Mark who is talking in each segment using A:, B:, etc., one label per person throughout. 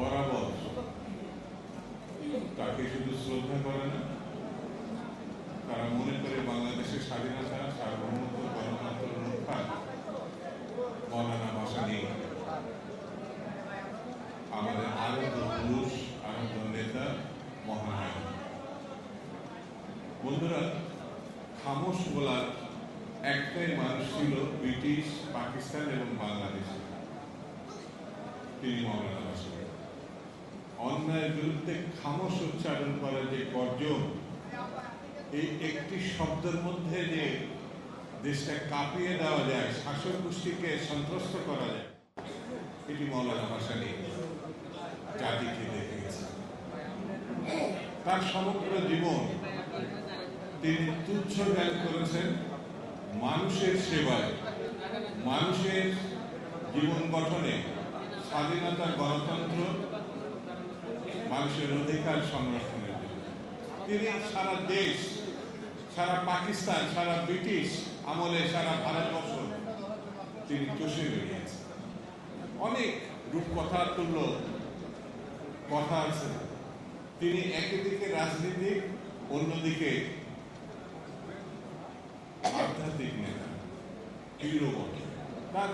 A: বরাবর। তাকে শুধু শ্রদ্ধা করে না, তারা মনে করে বাংলাদেশের স্বাধীনতা, সার্বভৌমত্ব গণতন্ত্র রক্ষা মৌলানা ভাষা নেই আমাদের আরব্য পুরুষ আরব্য নেতা মহানায়ক বন্ধুরা, খামোশ বলার একটাই মানুষ ছিল ব্রিটিশ, পাকিস্তান এবং বাংলাদেশে। তিনি মৌলানা ভাষা অন্যায়ের বিরুদ্ধে খামোশ উচ্চারণ করা যে গর্জন, এই একটি শব্দের মধ্যে যে দেশটা কাঁপিয়ে দেওয়া যায়, শাসক গোষ্ঠীকে সন্ত্রস্ত করা যায়, এটি মৌলানা ভাষা নেই জাতিকে গেছে। তার সমগ্র জীবন তিনি তুচ্ছ জ্ঞান করেছেন মানুষের সেবায়। মানুষের জীবন গঠনে স্বাধীনতা গণতন্ত্র মানুষের অধিকার সংরক্ষণের জন্য। তিনি সারা দেশ, সারা পাকিস্তান, সারা ব্রিটিশ আমলে সারা ভারতবর্ষ তিনি চষে বেরিয়েছেন অনেক রূপকথা তুল্য কথা আছে। তিনি একদিকে রাজনীতিক, অন্যদিকে আধ্যাত্মিক নেতা বীরবট তার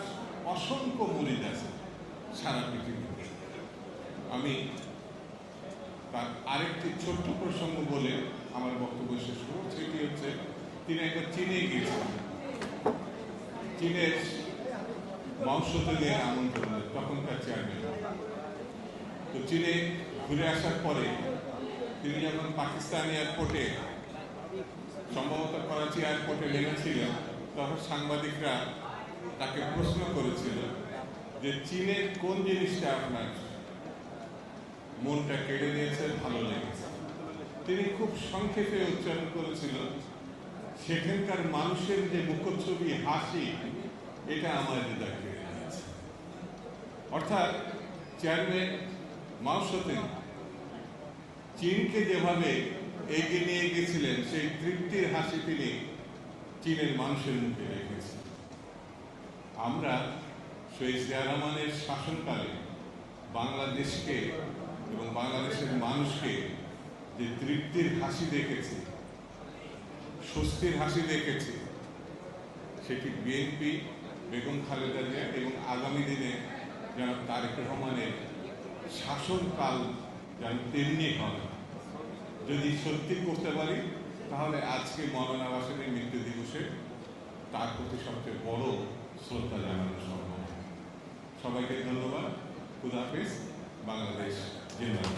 A: অসংখ্য মরিদ আছে সারা পৃথিবীতে। আমি তার আরেকটি ছোট্ট প্রসঙ্গ বলে আমার বক্তব্য শেষ করব। সেটি হচ্ছে, তিনি একবার চীনে গিয়েছিলেন। চীনের বংশধরদের আমন্ত্রণ তখনকার চেয়ারম্যান তো চীনে ঘুরে আসার পরে তিনি যখন পাকিস্তান এয়ারপোর্টে সম্ভবত করাচি এয়ারপোর্টে নেমেছিলেন, তখন সাংবাদিকরা তাকে প্রশ্ন করেছিল যে, চীনের কোন জিনিসটা আপনার মনটা কেড়ে নিয়েছে ভালো লেগেছে। তিনি খুব সংক্ষেপে উচ্চারণ করেছিল সেখানকার মানুষের যে মুখচ্ছবি, হাসি, এটা আমার হৃদয় কেড়ে নিয়েছে। অর্থাৎ চেয়ারম্যান মাউসতেন চীনকে যেভাবে এগিয়ে নিয়ে গেছিলেন, সেই তৃপ্তির হাসি তিনি চীনের মানুষের মুখে রেখেছেন। আমরা শহীদ জিয়া শাসনকালে বাংলাদেশকে এবং বাংলাদেশের মানুষকে যে তৃপ্তির হাসি দেখেছে, স্বস্তির হাসি দেখেছে, সেটি বিএনপি বেগম খালেদা জিয়া এবং আগামী দিনে যেন তারেক রহমানের শাসনকাল যেন তেমনি হয়। যদি সত্যি করতে পারি, তাহলে আজকে মৌলানা ভাসানের মৃত্যু দিবসে তার প্রতি সবচেয়ে বড় শ্রদ্ধা জানানো সম্ভব। সবাইকে ধন্যবাদ। খুদাফিজ বাংলাদেশ you